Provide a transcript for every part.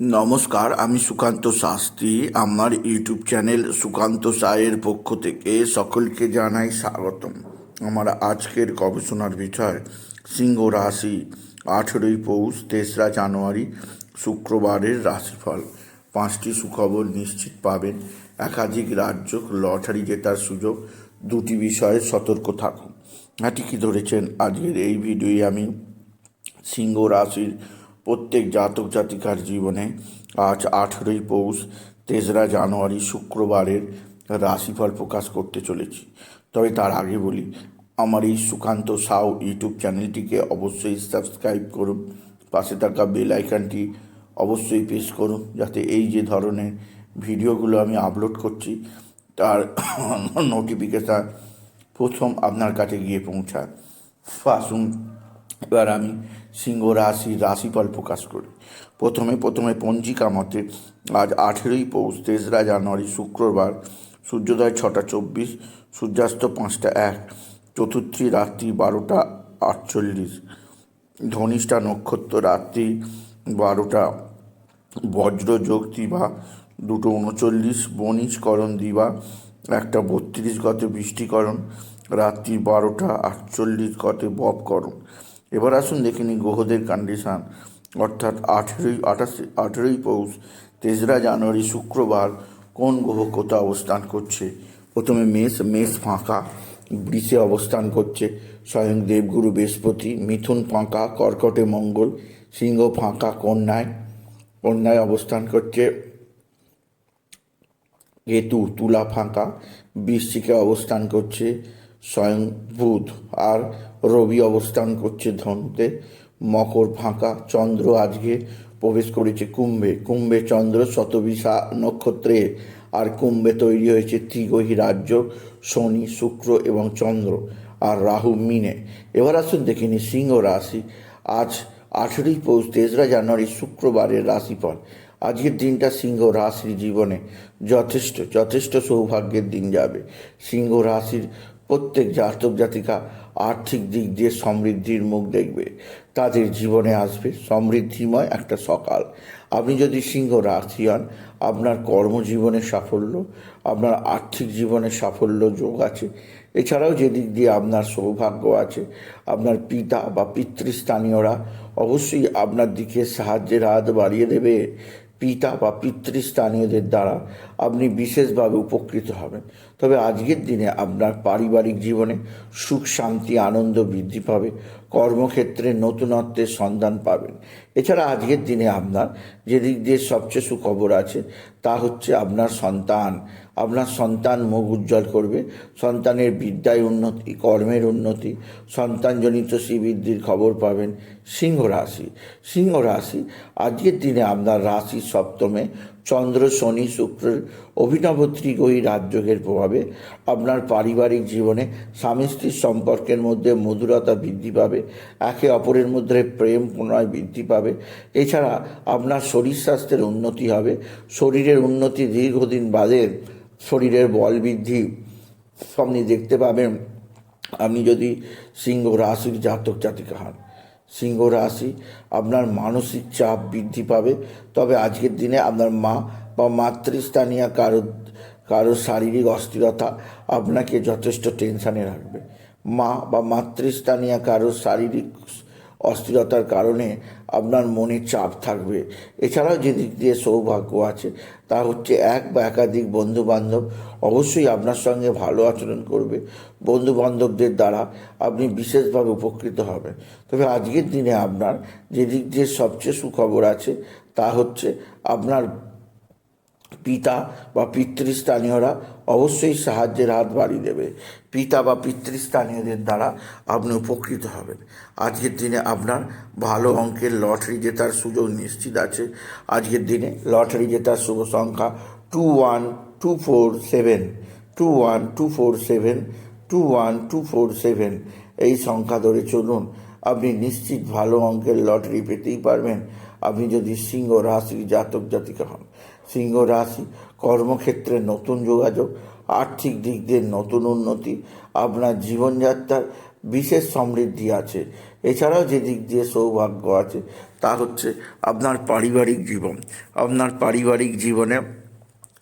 নমস্কার, আমি সুকান্ত শাস্ত্রী। আমার ইউটিউব চ্যানেল সুকান্ত সায়ের পক্ষ থেকে সকলকে জানাই স্বাগতম। আমার আজকের গবেষণার বিষয় সিংহ রাশি, আঠেরোই পৌষ, তেসরা জানুয়ারি, শুক্রবারের রাশিফল। পাঁচটি সুখবর নিশ্চিত পাবেন। একাধিক রাজ্য লটারি জেতার সুযোগ। দুটি বিষয়ে সতর্ক থাকুন। হ্যাঁ ঠিকই ধরেছেন? আজকের এই ভিডিওয়ে আমি সিংহ রাশির প্রত্যেক জাতক জাতিকার জীবনে আজ আঠেরোই পৌষ, তেসরা জানুয়ারি, শুক্রবারের রাশিফল প্রকাশ করতে চলেছি। তবে তার আগে বলি, আমার এই সুকান্ত সাউ ইউটিউব চ্যানেলটিকে অবশ্যই সাবস্ক্রাইব করুন, পাশে থাকা বেল আইকনটি অবশ্যই প্রেস করুন, যাতে এই যে ধরনের ভিডিওগুলো আমি আপলোড করছি, তার নোটিফিকেশান প্রথম আপনার কাছে গিয়ে পৌঁছায়। আসুন এবার আমি সিংহ রাশি, রাশিফল প্রকাশ করি। প্রথমে প্রথমে পঞ্জিকা মতে আজ আঠেরোই পৌষ, তেসরা জানুয়ারি, শুক্রবার, সূর্যোদয় ছটা চব্বিশ, সূর্যাস্ত পাঁচটা এক, চতুর্থী রাত্রি বারোটা আটচল্লিশ, ধনিষ্ঠা নক্ষত্র রাত্রি বারোটা বজ্রযোগ দিবা দুটো উনচল্লিশ বণিজকরণ দিবা একটা বত্রিশ গতে বৃষ্টিকরণ, রাত্রি বারোটা আটচল্লিশ গতে বপকরণ। এবার আসুন দেখে নিই গ্রহদের কন্ডিশান অর্থাৎ আঠেরোই, আঠাশে, আঠেরোই পৌষ, তেসরা জানুয়ারি, শুক্রবার কোন গ্রহ কোথায় অবস্থান করছে? প্রথমে মেষ মেষ ফাঁকা, বৃষে অবস্থান করছে। স্বয়ং দেবগুরু বৃহস্পতি, মিথুন ফাঁকা, কর্কটে মঙ্গল, সিংহ ফাঁকা, কন্যায় কন্যায় অবস্থান করছে। কেতু, তুলা ফাঁকা, বৃশ্চিকে অবস্থান করছে। স্বয়ং বুধ। আর রবি অবস্থান করছে ধনুতে। মকর ফাঁকা। চন্দ্র আজকে প্রবেশ করেছে কুম্ভে। কুম্ভে চন্দ্র শতবিশা নক্ষত্রে। আর কুম্ভে তৈরি হয়েছে ত্রিগহী রাজ্য, শনি, শুক্র এবং চন্দ্র আর রাহু মিনে। এবার আসুন দেখিনি সিংহ রাশি। আজ আঠেরোই পৌষ, তেসরা জানুয়ারি, শুক্রবারের রাশিফল। আজকের দিনটা সিংহ রাশির জীবনে যথেষ্ট যথেষ্ট সৌভাগ্যের দিন যাবে। সিংহ রাশির প্রত্যেক জাতক জাতিকা আর্থিক দিক দিয়ে সমৃদ্ধির মুখ দেখবে। তাদের জীবনে আসবে সমৃদ্ধিময় একটা সকাল। আপনি যদি সিংহ রাশি হন, আপনার কর্মজীবনে সাফল্য, আপনার আর্থিক জীবনে সাফল্য যোগ আছে। এছাড়াও যেদিক দিয়ে আপনার সৌভাগ্য আছে, আপনার পিতা বা পিতৃস্থানীয়রা অবশ্যই আপনার দিকে সাহায্যের হাত বাড়িয়ে দেবে। পিতা বা পিতৃস্থানীয়দের দ্বারা আপনি বিশেষভাবে উপকৃত হবেন। তবে আজকের দিনে আপনার পারিবারিক জীবনে সুখ, শান্তি, আনন্দ বৃদ্ধি পাবে, কর্মক্ষেত্রে নতুনত্বের সন্ধান পাবেন। এছাড়া আজকের দিনে আপনার যেদিক দিয়ে সবচেয়ে সুখবর আছে, তা হচ্ছে আপনার সন্তান। আপনার সন্তান মুখ উজ্জ্বল করবে, সন্তানের বিদ্যায় উন্নতি, কর্মের উন্নতি, সন্তানজনিত শ্রীবৃদ্ধির খবর পাবেন সিংহ রাশি। সিংহ রাশি, আজকের দিনে আপনার রাশি সপ্তমে চন্দ্র, শনি শুক্রের অভিনব ত্রিগহী রাজযোগের প্রভাবে আপনার পারিবারিক জীবনে স্বামী স্ত্রীর সম্পর্কের মধ্যে মধুরতা বৃদ্ধি পাবে, একে অপরের মধ্যে প্রেম পুনরায় বৃদ্ধি পাবে। এছাড়া আপনার শরীর স্বাস্থ্যের উন্নতি হবে। শরীরের উন্নতি দীর্ঘদিন বাদে শরীরের বল বৃদ্ধি। আপনি দেখতে পাবেন, আপনি যদি সিংহ রাশির জাতক জাতিকা হন, সিংহ রাশি আপনার মানসিক চাপ বৃদ্ধি পাবে। তবে আজকের দিনে আপনার মা বা মাতৃস্থানীয় কারও কারও শারীরিক অস্থিরতা আপনাকে যথেষ্ট টেনশানে রাখবে। মা বা মাতৃস্থানীয় কারও শারীরিক অস্থিরতার কারণে আপনার মনে চাপ থাকবে। এছাড়াও যে দিক দিয়ে সৌভাগ্য আছে, তা হচ্ছে এক বা একাধিক বন্ধু বান্ধব অবশ্যই আপনার সঙ্গে ভালো আচরণ করবে। বন্ধু বান্ধবদের দ্বারা আপনি বিশেষভাবে উপকৃত হবেন। তবে আজকের দিনে আপনার যে দিক দিয়ে সবচেয়ে সুখবর আছে, তা হচ্ছে আপনার পিতা বা পিতৃস্থানীয়রা অবশ্যই সাহায্যের হাত বাড়িয়ে দেবে। পিতা বা পিতৃস্থানীয়দের দ্বারা আপনি উপকৃত হবেন। আজকের দিনে আপনার ভালো অঙ্কের লটারি জেতার সুযোগ নিশ্চিত আছে। আজকের দিনে লটারি জেতার শুভ সংখ্যা two one two four seven two one two four seven two one two four seven এই সংখ্যা ধরে চলুন, আপনি নিশ্চিত ভালো অঙ্কের লটারি পেতেই পারবেন। আপনি যদি সিংহ রাশির জাতক, জাতিকা হন। সিংহ রাশি, কর্মক্ষেত্রে নতুন যোগাযোগ, আর্থিক দিক দিয়ে নতুন উন্নতি, আপনার জীবনযাত্রার বিশেষ সমৃদ্ধি আছে। এছাড়াও যে দিক দিয়ে সৌভাগ্য আছে, তা হচ্ছে আপনার পারিবারিক জীবন। আপনার পারিবারিক জীবনে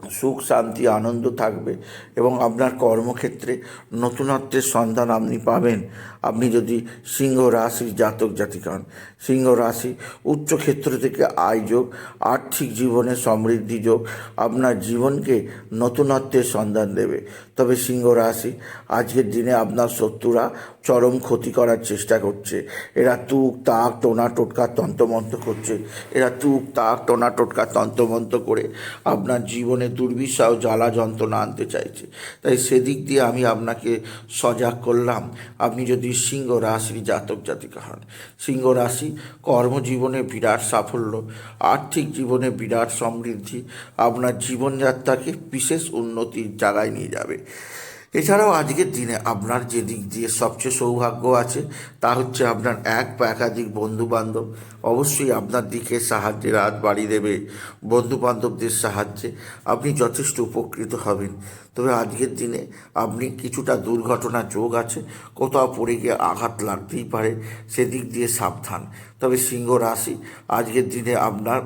সুখ, শান্তি, আনন্দ থাকবে এবং আপনার কর্মক্ষেত্রে নতুনত্বের সন্ধান আপনি পাবেন। আপনি যদি সিংহ রাশির জাতক জাতিকা হন, সিংহ রাশি উচ্চ ক্ষেত্র থেকে আয় যোগ, আর্থিক জীবনে সমৃদ্ধি যোগ, আপনার জীবনকে নতুনত্বের সন্ধান দেবে। তবে সিংহ রাশি আজকের দিনে আপনার শত্রুরা চরম ক্ষতি করার চেষ্টা করছে। এরা তুক, তাক, টোনা, টোটকা, তন্ত্রমন্ত্র করছে। এরা তুক, তাক, টোনা, টোটকা, তন্ত্রমন্ত্র করে আপনার জীবনে দুর্বিষহ জ্বালা যন্ত্রণা আনতে চাইছে। তাই সেদিক দিয়ে আমি আপনাকে সজাগ করলাম। আপনি যদি সিংহ রাশির জাতক জাতিকা হন, সিংহ রাশি কর্মজীবনে বিরাট সাফল্য, আর্থিক জীবনে বিরাট সমৃদ্ধি, আপনার জীবনযাত্রাকে বিশেষ উন্নতির জায়গায় নিয়ে যাবে। এছাড়াও আজকের দিনে আপনার যে দিক দিয়ে সবচেয়ে সৌভাগ্য আছে, তা হচ্ছে আপনার এক বা একাধিক বন্ধু বান্ধব অবশ্যই আপনার দিকে সাহায্যের হাত বাড়িয়ে দেবে বন্ধু বান্ধবদের সাহায্যে আপনি যথেষ্ট উপকৃত হবেন। তবে আজকের দিনে আপনি কিছুটা দুর্ঘটনা যোগ আছে, কোথাও পড়ে গিয়ে আঘাত লাগতেই পারে, সেদিক দিয়ে সাবধান। তবে সিংহ রাশি, আজকের দিনে আপনার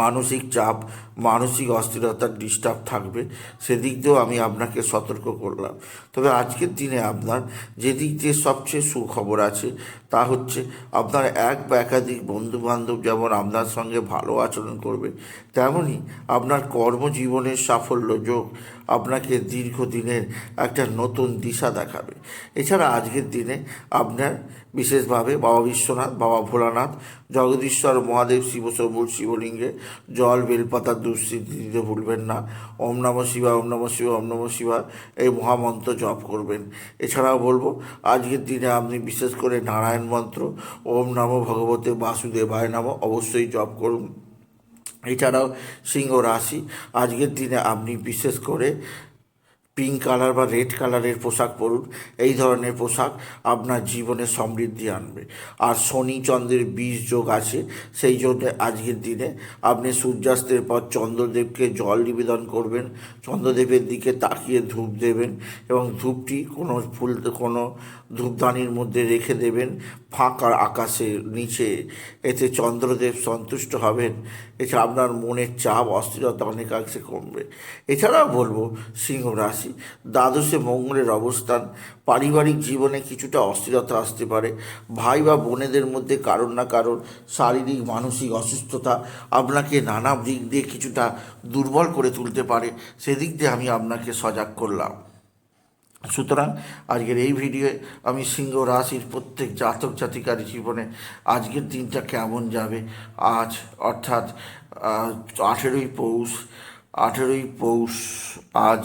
মানসিক চাপ, মানসিক অস্থিরতার ডিস্টার্ব থাকবে, সেদিক দিয়েও আমি আপনাকে সতর্ক করলাম। তবে আজকের দিনে আপনার যেদিক দিয়ে সবচেয়ে সুখবর আছে, তা হচ্ছে আপনার এক বা একাধিক বন্ধু বান্ধব যেমন আপনার সঙ্গে ভালো আচরণ করবে তেমনই আপনার কর্মজীবনের সাফল্য যোগ আপনাকে দীর্ঘদিনের একটা নতুন দিশা দেখাবে। এছাড়া আজকের দিনে আপনার বিশেষভাবে বাবা বিশ্বনাথ, বাবা ভোলানাথ, জগদীশ্বর, মহাদেব শিবশম্ভুর শিবলিঙ্গে, জল, বেলপাতা দুঃস্থিতি দিতে ভুলবেন না। ওম নম শিবা ওম নম শিবা ওম নম শিবা এই মহামন্ত্র জপ করবেন। এছাড়াও বলব, আজকের দিনে আপনি বিশেষ করে নারায়ণ মন্ত্র, ওম নম ভগবতে বাসুদেবায় নাম অবশ্যই জপ করুন। এছাড়াও সিংহ রাশি, আজকের দিনে আপনি বিশেষ করে পিঙ্ক কালার বা রেড কালারের পোশাক পরুন, এই ধরনের পোশাক আপনার জীবনে সমৃদ্ধি আনবে। আর শনি চন্দ্রের বীজ যোগ আছে, সেই জন্য আজকের দিনে আপনি সূর্যাস্তের পর চন্দ্রদেবকে জল নিবেদন করবেন, চন্দ্রদেবের দিকে তাকিয়ে ধূপ দেবেন এবং ধূপটি কোনো ফুল, কোনো ধূপদানির মধ্যে রেখে দেবেন, ফাঁকা আকাশের নিচে। এতে চন্দ্রদেব সন্তুষ্ট হবেন, এছাড়া আপনার মনের চাপ, অস্থিরতা অনেকাংশে কমবে। এছাড়াও বলব, সিংহ রাশি দ্বাদশে মঙ্গলের অবস্থান। পারিবারিক জীবনে কিছুটা অস্থিরতা আসতে পারে। ভাই বা বোনেদের মধ্যে কারণ না কারণ শারীরিক, মানসিক অসুস্থতা আপনাকে নানা দিক দিয়ে কিছুটা দুর্বল করে তুলতে পারে। সেদিক দিয়ে আমি আপনাকে সজাগ করলাম। সুতরাং আজকের এই ভিডিওয়ে আমি সিংহ রাশির প্রত্যেক জাতক জাতিকার জীবনে আজকের দিনটা কেমন যাবে? আজ অর্থাৎ আঠেরোই পৌষ আঠেরোই পৌষ আজ